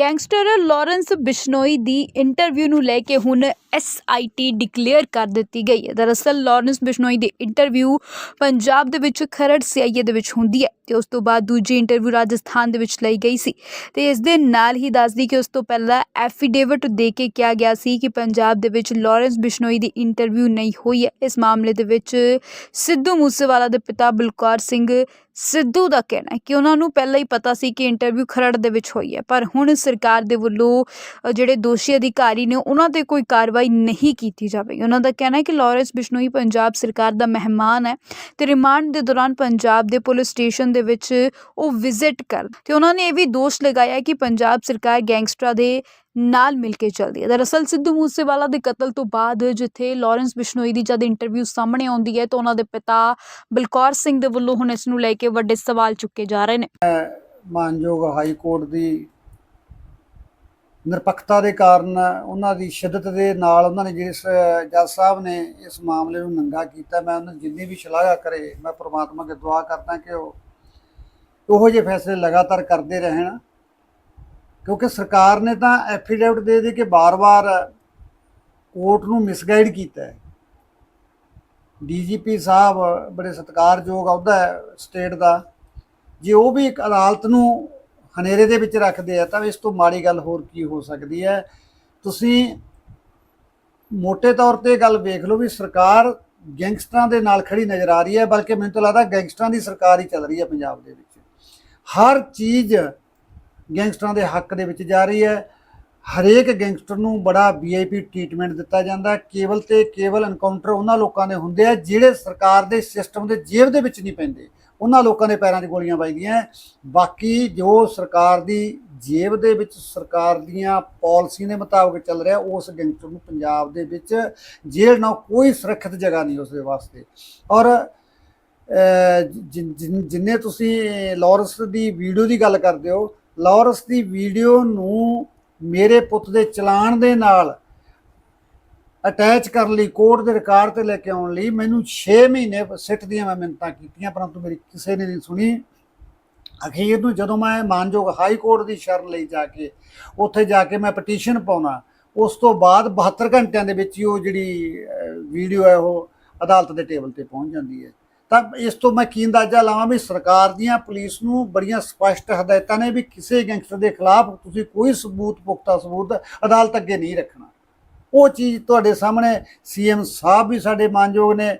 Gangster Lawrence Bishnoi ਦੀ interview ਨੂੰ ਲੈ ਕੇ ਹੁਣ ਐਸਆਈਟੀ ਡਿਕਲੇਅਰ ਕਰ ਦਿੱਤੀ ਗਈ ਹੈ। ਦਰਅਸਲ ਲਾਰੈਂਸ ਬਿਸ਼ਨੋਈ ਦੀ ਇੰਟਰਵਿਊ ਪੰਜਾਬ ਦੇ ਵਿੱਚ ਖਰੜ ਸੀਆਈਏ ਦੇ ਵਿੱਚ ਹੁੰਦੀ ਹੈ ਤੇ ਉਸ ਤੋਂ ਬਾਅਦ ਦੂਜੀ ਇੰਟਰਵਿਊ ਰਾਜਸਥਾਨ ਦੇ ਵਿੱਚ ਲਈ ਗਈ ਸੀ ਤੇ ਇਸ ਦੇ ਨਾਲ ਹੀ ਦੱਸਦੀ ਕਿ ਉਸ ਤੋਂ ਪਹਿਲਾਂ ਐਫੀਡੇਵਿਟ ਦੇ ਕੇ ਕਿਹਾ ਗਿਆ ਸੀ ਕਿ ਪੰਜਾਬ ਦੇ ਵਿੱਚ ਲਾਰੈਂਸ ਬਿਸ਼ਨੋਈ ਦੀ ਇੰਟਰਵਿਊ ਨਹੀਂ ਹੋਈ ਹੈ। ਇਸ ਮਾਮਲੇ ਦੇ ਵਿੱਚ ਸਿੱਧੂ ਮੂਸੇਵਾਲਾ ਦੇ ਪਿਤਾ ਬਲਕੌਰ ਸਿੰਘ ਸਿੱਧੂ ਦਾ ਕਹਿਣਾ ਹੈ ਕਿ ਉਹਨਾਂ ਨੂੰ ਪਹਿਲਾਂ ਹੀ ਪਤਾ ਸੀ ਕਿ ਇੰਟਰਵਿਊ ਖਰੜ ਦੇ ਵਿੱਚ ਹੋਈ ਹੈ, ਪਰ ਹੁਣ ਸਰਕਾਰ ਦੇ ਵੱਲੋਂ ਜਿਹੜੇ ਦੋਸ਼ੀ ਅਧਿਕਾਰੀ ਨੇ, ਉਹਨਾਂ ਤੇ ਕੋਈ ਕਾਰਵਾਈ ਨਹੀਂ ਕੀਤੀ ਜਾਵੇਗੀ। ਉਹਨਾਂ ਦਾ ਕਹਿਣਾ ਹੈ ਕਿ ਲਾਰੈਂਸ ਬਿਸ਼ਨੋਈ ਪੰਜਾਬ ਸਰਕਾਰ ਦਾ ਮਹਿਮਾਨ ਹੈ ਤੇ ਰਿਮਾਂਡ ਦੇ ਦੌਰਾਨ ਪੰਜਾਬ ਦੇ ਪੁਲਿਸ ਸਟੇਸ਼ਨ ਦੇ ਵਿੱਚ ਉਹ ਵਿਜ਼ਿਟ ਕਰ ਤੇ ਉਹਨਾਂ ਨੇ ਇਹ ਵੀ ਦੋਸ਼ ਲਗਾਇਆ ਕਿ ਪੰਜਾਬ ਸਰਕਾਰ ਗੈਂਗਸਟਰਾਂ ਦੇ ਨਾਲ ਮਿਲ ਕੇ ਚੱਲਦੀ ਹੈ। ਦਰਅਸਲ ਸਿੱਧੂ ਮੂਸੇਵਾਲਾ ਦੇ ਕਤਲ ਤੋਂ ਬਾਅਦ ਜਿੱਥੇ ਲਾਰੈਂਸ ਬਿਸ਼ਨੋਈ ਦੀ ਜਦ ਇੰਟਰਵਿਊ ਸਾਹਮਣੇ ਆਉਂਦੀ ਹੈ ਤਾਂ ਉਹਨਾਂ ਦੇ ਪਿਤਾ ਬਲਕੌਰ ਸਿੰਘ ਦੇ ਵੱਲੋਂ ਹੁਣ ਇਸ ਨੂੰ ਲੈ ਕੇ ਵੱਡੇ ਸਵਾਲ ਚੁੱਕੇ ਜਾ ਰਹੇ ਨੇ। ਮਾਨਯੋਗ ਹਾਈ ਕੋਰਟ ਦੀ ਨਿਰਪੱਖਤਾ ਦੇ ਕਾਰਨ ਉਹਨਾਂ ਦੀ ਸ਼ਿੱਦਤ ਦੇ ਨਾਲ ਉਹਨਾਂ ਨੇ ਜਿਸ ਜੱਜ ਸਾਹਿਬ ਨੇ ਇਸ ਮਾਮਲੇ ਨੂੰ ਨੰਗਾ ਕੀਤਾ, ਮੈਂ ਉਹਨਾਂ ਦੀ ਜਿੰਨੀ ਵੀ ਸ਼ਲਾਘਾ ਕਰੇ, ਮੈਂ ਪ੍ਰਮਾਤਮਾ ਅੱਗੇ ਦੁਆ ਕਰਦਾ ਕਿ ਉਹ ਉਹੋ ਜਿਹੇ ਫੈਸਲੇ ਲਗਾਤਾਰ ਕਰਦੇ ਰਹਿਣ। ਕਿਉਂਕਿ ਸਰਕਾਰ ਨੇ ਤਾਂ ਐਫੀਡੇਵਿਟ ਦੇ ਦੇ ਕੇ ਬਾਰ-ਬਾਰ ਕੋਰਟ ਨੂੰ ਮਿਸਗਾਈਡ ਕੀਤਾ ਹੈ। ਡੀਜੀਪੀ ਸਾਹਿਬ ਬੜੇ ਸਤਿਕਾਰਯੋਗ ਅਹੁਦਾ ਹੈ ਸਟੇਟ ਦਾ। ਜੇ ਉਹ ਵੀ ਇੱਕ ਅਦਾਲਤ ਨੂੰ ਹਨੇਰੇ ਦੇ ਵਿੱਚ ਰੱਖਦੇ ਆ, ਤਾਂ ਇਸ ਤੋਂ ਮਾੜੀ ਗੱਲ ਹੋਰ ਕੀ ਹੋ ਸਕਦੀ ਹੈ? ਤੁਸੀਂ ਮੋٹے ਤੌਰ ਤੇ ਗੱਲ ਵੇਖ ਲਓ ਵੀ ਸਰਕਾਰ ਗੈਂਗਸਟਰਾਂ ਦੇ ਨਾਲ ਖੜੀ ਨਜ਼ਰ ਆ ਰਹੀ ਹੈ, ਬਲਕਿ ਮੈਨੂੰ ਤਾਂ ਲੱਗਦਾ ਗੈਂਗਸਟਰਾਂ ਦੀ ਸਰਕਾਰ ਹੀ ਚੱਲ ਰਹੀ ਹੈ ਪੰਜਾਬ ਦੇ ਵਿੱਚ। ਹਰ ਚੀਜ਼ ਗੈਂਗਸਟਰਾਂ ਦੇ ਹੱਕ ਦੇ ਵਿੱਚ ਜਾ ਰਹੀ ਹੈ। ਹਰੇਕ ਗੈਂਗਸਟਰ ਨੂੰ ਬੜਾ ਵੀਆਈਪੀ ਟ੍ਰੀਟਮੈਂਟ ਦਿੱਤਾ ਜਾਂਦਾ ਕੇਵਲ ਤੇ ਕੇਵਲ ਐਨਕਾਊਂਟਰ ਉਹਨਾਂ ਲੋਕਾਂ ਦੇ ਹੁੰਦੇ ਆ ਜਿਹੜੇ ਸਰਕਾਰ ਦੇ ਸਿਸਟਮ ਦੇ ਜੇਬ ਦੇ ਵਿੱਚ ਨਹੀਂ ਪੈਂਦੇ। ਉਹਨਾਂ ਲੋਕਾਂ ਦੇ ਪੈਰਾਂ 'ਚ ਗੋਲੀਆਂ ਵੱਜਦੀਆਂ ਬਾਕੀ ਜੋ ਸਰਕਾਰ ਦੀ ਜੇਬ ਦੇ ਵਿੱਚ ਸਰਕਾਰ ਦੀਆਂ ਪਾਲਿਸੀ ਦੇ ਮੁਤਾਬਕ ਚੱਲ ਰਿਹਾ, ਉਸ ਗੈਂਗਸਟਰ ਨੂੰ ਪੰਜਾਬ ਦੇ ਵਿੱਚ ਜੇਲ੍ਹ ਨਾਲ ਕੋਈ ਸੁਰੱਖਿਅਤ ਜਗ੍ਹਾ ਨਹੀਂ ਉਸ ਦੇ ਵਾਸਤੇ। ਔਰ ਜਿੰਨੇ ਤੁਸੀਂ ਲਾਰੈਂਸ ਦੀ ਵੀਡੀਓ ਦੀ ਗੱਲ ਕਰਦੇ ਹੋ ਲਾਰੈਂਸ ਦੀ ਵੀਡੀਓ ਨੂੰ ਮੇਰੇ ਪੁੱਤ ਦੇ ਚਲਾਨ ਦੇ ਨਾਲ ਅਟੈਚ ਕਰਨ ਲਈ ਕੋਰਟ ਦੇ ਰਿਕਾਰਡ ਤੇ ਲੈ ਕੇ ਆਉਣ ਲਈ ਮੈਨੂੰ 6 ਮਹੀਨੇ ਸਿੱਟ ਦੀਆਂ ਮੈਂ ਮਿੰਨਤਾਂ ਕੀਤੀਆਂ, ਪਰੰਤੂ ਮੇਰੀ ਕਿਸੇ ਨੇ ਨਹੀਂ ਸੁਣੀ। ਅਖੀਰ ਨੂੰ ਜਦੋਂ ਮੈਂ ਮਾਨਯੋਗ ਹਾਈ ਕੋਰਟ ਦੀ ਸ਼ਰਨ ਲਈ ਜਾ ਕੇ, ਉੱਥੇ ਜਾ ਕੇ ਮੈਂ ਪਟੀਸ਼ਨ ਪਾਉਣਾ, ਉਸ ਤੋਂ ਬਾਅਦ 72 ਘੰਟਿਆਂ ਦੇ ਵਿੱਚ ਹੀ ਉਹ ਜਿਹੜੀ ਵੀਡੀਓ ਹੈ ਉਹ ਅਦਾਲਤ ਦੇ ਟੇਬਲ ਤੇ ਪਹੁੰਚ ਜਾਂਦੀ ਹੈ। ਤਾਂ ਇਸ ਤੋਂ ਮੈਂ ਕੀ ਅੰਦਾਜ਼ਾ ਲਾਵਾਂ ਵੀ ਸਰਕਾਰ ਦੀਆਂ ਪੁਲਿਸ ਨੂੰ ਬੜੀਆਂ ਸਪਸ਼ਟ ਹਦਾਇਤਾਂ ਨੇ ਵੀ ਕਿਸੇ ਗੈਂਗਸਟਰ ਦੇ ਖਿਲਾਫ ਤੁਸੀਂ ਕੋਈ ਸਬੂਤ, ਪੁਖਤਾ ਸਬੂਤ, ਅਦਾਲਤ ਅੱਗੇ ਨਹੀਂ ਰੱਖਣਾ। ਉਹ ਚੀਜ਼ ਤੁਹਾਡੇ ਸਾਹਮਣੇ ਸੀਐਮ ਸਾਹਿਬ ਵੀ ਸਾਡੇ ਮਾਨਯੋਗ ਨੇ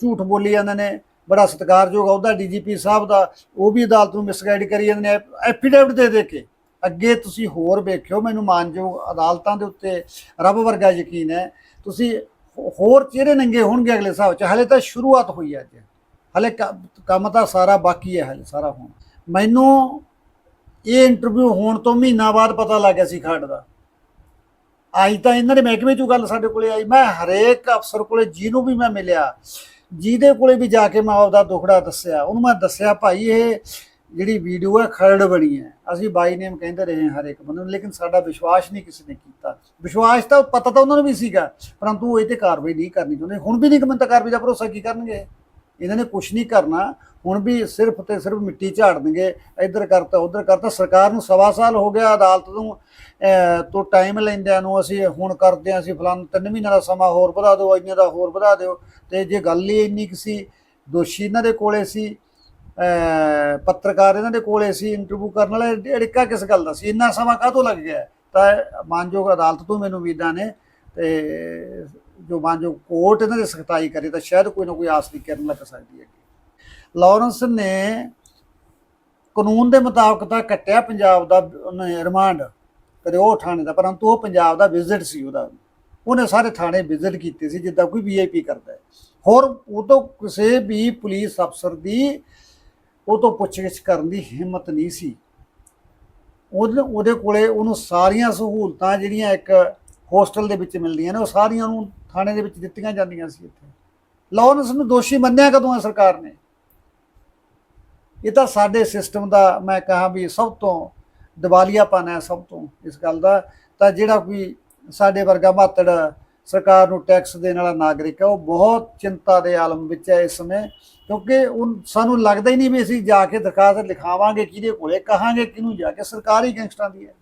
ਝੂਠ ਬੋਲੀ ਜਾਂਦੇ ਨੇ, ਬੜਾ ਸਤਿਕਾਰਯੋਗ ਅਹੁਦਾ ਡੀਜੀਪੀ ਸਾਹਿਬ ਦਾ, ਉਹ ਵੀ ਅਦਾਲਤ ਨੂੰ ਮਿਸਗਾਈਡ ਕਰੀ ਜਾਂਦੇ ਨੇ ਐਫੀਡੇਵਿਟ ਦੇ ਦੇ ਕੇ। ਅੱਗੇ ਤੁਸੀਂ ਹੋਰ ਵੇਖਿਓ, ਮੈਨੂੰ ਮਾਨਯੋਗ ਅਦਾਲਤਾਂ ਦੇ ਉੱਤੇ ਰੱਬ ਵਰਗਾ ਯਕੀਨ ਹੈ। ਤੁਸੀਂ ਹੋਰ ਚਿਹਰੇ ਨੰਗੇ ਹੋਣਗੇ ਅਗਲੇ ਹਿਸਾਬ ਚ। ਹਲੇ ਤਾਂ ਸ਼ੁਰੂਆਤ ਹੋਈ ਹੈ ਅੱਜ। ਹਲੇ ਕੰਮ ਤਾਂ ਸਾਰਾ ਬਾਕੀ ਹੈ ਹਲੇ, ਸਾਰਾ ਹੁਣ। ਮੈਨੂੰ ਇਹ ਇੰਟਰਵਿਊ ਹੋਣ ਤੋਂ ਮਹੀਨਾ ਬਾਅਦ ਪਤਾ ਲੱਗ ਗਿਆ ਸੀ ਖੱਡ ਦਾ। ਆਈ ਤਾਂ ਇਹਨਾਂ ਦੇ ਮਹਿਕਮੇ ਚੋਂ ਗੱਲ ਸਾਡੇ ਕੋਲੇ ਆਈ। ਮੈਂ ਹਰੇਕ ਅਫਸਰ ਕੋਲੇ ਜਿਹਨੂੰ ਵੀ ਮੈਂ ਮਿਲਿਆ, ਜਿਹਦੇ ਕੋਲੇ ਵੀ ਜਾ ਕੇ ਮੈਂ ਆਪਦਾ ਦੁਖੜਾ ਦੱਸਿਆ, ਉਹਨੂੰ ਮੈਂ ਦੱਸਿਆ, ਭਾਈ, ਇਹ ਜਿਹੜੀ ਵੀਡੀਓ ਹੈ, ਖਰੜ ਬਣੀ ਹੈ। ਅਸੀਂ ਬਾਈ ਨੇਮ ਕਹਿੰਦੇ ਰਹੇ ਹਾਂ ਇੱਕ ਬੰਦੇ ਨੂੰ, ਲੇਕਿਨ ਸਾਡਾ ਵਿਸ਼ਵਾਸ ਨਹੀਂ ਕਿਸੇ ਨੇ ਕੀਤਾ। ਵਿਸ਼ਵਾਸ ਤਾਂ ਪਤਾ ਤਾਂ ਉਹਨਾਂ ਨੂੰ ਵੀ ਸੀਗਾ, ਪਰੰਤੂ ਇਹ ਤੇ ਕਾਰਵਾਈ ਨਹੀਂ ਕਰਨੀ ਚਾਹੁੰਦੇ। ਹੁਣ ਵੀ ਨਹੀਂ ਕਿ ਤਾਂ ਕਾਰਵਾਈ ਦਾ ਭਰੋਸਾ ਕੀ ਕਰਨਗੇ? ਇਹਨਾਂ ਨੇ ਕੁਝ ਨਹੀਂ ਕਰਨਾ। ਹੁਣ ਵੀ ਸਿਰਫ ਤੇ ਸਿਰਫ ਮਿੱਟੀ ਝਾੜਨਗੇ, ਇੱਧਰ ਕਰਤਾ, ਉੱਧਰ ਕਰਤਾ। ਸਰਕਾਰ ਨੂੰ ਸਵਾ ਸਾਲ ਹੋ ਗਿਆ ਅਦਾਲਤ ਨੂੰ ਤੋਂ ਟਾਈਮ ਲੈਂਦਿਆਂ ਨੂੰ ਅਸੀਂ ਹੁਣ ਕਰਦੇ ਹਾਂ, ਅਸੀਂ ਫਲਾਨ ਤਿੰਨ ਮਹੀਨਿਆਂ ਦਾ ਸਮਾਂ ਹੋਰ ਵਧਾ ਦਿਓ ਇੰਨੇ ਦਾ ਹੋਰ ਵਧਾ ਦਿਓ। ਤੇ ਜੇ ਗੱਲ ਹੀ ਇੰਨੀ ਕੁ ਸੀ, ਦੋਸ਼ੀ ਇਹਨਾਂ ਦੇ ਕੋਲੇ ਸੀ ਪੱਤਰਕਾਰ ਇਹਨਾਂ ਦੇ ਕੋਲੇ ਸੀ ਇੰਟਰਵਿਊ ਕਰਨ ਵਾਲੇ ਅੜਿੱਕਾ ਕਿਸ ਗੱਲ ਦਾ ਸੀ? ਇੰਨਾ ਸਮਾਂ ਕਾਹਤੋਂ ਲੱਗ ਗਿਆ? ਤਾਂ ਮਾਨਯੋਗ ਅਦਾਲਤ ਤੋਂ ਮੈਨੂੰ ਉਮੀਦਾਂ ਨੇ ਤੇ ਜੋ ਮਾਨਯੋਗ ਕੋਰਟ ਇਹਨਾਂ ਦੀ ਸਖਤਾਈ ਕਰੇ, ਤਾਂ ਸ਼ਾਇਦ ਕੋਈ ਨਾ ਕੋਈ ਆਸ ਦੀ ਕਿਰਨ ਲੱਗ ਸਕਦੀ ਹੈ। ਲਾਰੈਂਸ ਨੇ ਕਾਨੂੰਨ ਦੇ ਮੁਤਾਬਕ ਤਾਂ ਕੱਟਿਆ ਪੰਜਾਬ ਦਾ ਰਿਮਾਂਡ, ਕਦੇ ਉਹ ਥਾਣੇ ਦਾ, ਪਰੰਤੂ ਉਹ ਪੰਜਾਬ ਦਾ ਵਿਜ਼ਿਟ ਸੀ ਉਹਦਾ। ਉਹਨੇ ਸਾਰੇ ਥਾਣੇ ਵਿਜ਼ਿਟ ਕੀਤੇ ਸੀ, ਜਿੱਦਾਂ ਕੋਈ ਵੀਆਈਪੀ ਕਰਦਾ ਹੈ। ਹੋਰ ਉਹ ਤੋਂ ਕਿਸੇ ਵੀ ਪੁਲਿਸ ਅਫਸਰ ਦੀ ਉਹ ਤੋਂ ਪੁੱਛਗਿੱਛ ਕਰਨ ਦੀ ਹਿੰਮਤ ਨਹੀਂ ਸੀ। ਉਹਦੇ ਉਹਦੇ ਕੋਲੇ ਉਹਨੂੰ ਸਾਰੀਆਂ ਸਹੂਲਤਾਂ ਜਿਹੜੀਆਂ ਇੱਕ ਹੋਸਟਲ ਦੇ ਵਿੱਚ ਮਿਲਦੀਆਂ ਨੇ, ਉਹ ਸਾਰੀਆਂ ਉਹਨੂੰ ਥਾਣੇ ਦੇ ਵਿੱਚ ਦਿੱਤੀਆਂ ਜਾਂਦੀਆਂ ਸੀ ਇੱਥੇ। ਲਾਰੈਂਸ ਨੂੰ ਦੋਸ਼ੀ ਮੰਨਿਆ ਕਦੋਂ ਹੈ ਸਰਕਾਰ ਨੇ? ਇਹ ਤਾਂ ਸਾਡੇ ਸਿਸਟਮ ਦਾ ਮੈਂ ਕਹਾਂ ਵੀ ਸਭ ਤੋਂ ਦਿਵਾਲੀਆਪਨ ਹੈ ਸਭ ਤੋਂ ਇਸ ਗੱਲ ਦਾ। ਤਾਂ ਜਿਹੜਾ ਕੋਈ ਸਾਡੇ ਵਰਗਾ ਮਾਤੜ ਸਰਕਾਰ ਨੂੰ ਟੈਕਸ ਦੇਣ ਵਾਲਾ ਨਾਗਰਿਕ ਹੈ, ਉਹ ਬਹੁਤ ਚਿੰਤਾ ਦੇ ਆਲਮ ਵਿੱਚ ਹੈ ਇਸ ਸਮੇਂ, ਕਿਉਂਕਿ ਉਹ ਸਾਨੂੰ ਲੱਗਦਾ ਹੀ ਨਹੀਂ ਵੀ ਅਸੀਂ ਜਾ ਕੇ ਦਰਖਾਸਤ ਲਿਖਾਵਾਂਗੇ, ਕਿਹਦੇ ਕੋਲੇ ਕਹਾਂਗੇ, ਕਿਹਨੂੰ ਜਾ ਕੇ, ਸਰਕਾਰੀ ਗੈਂਗਸਟਰਾਂ ਦੀ ਹੈ।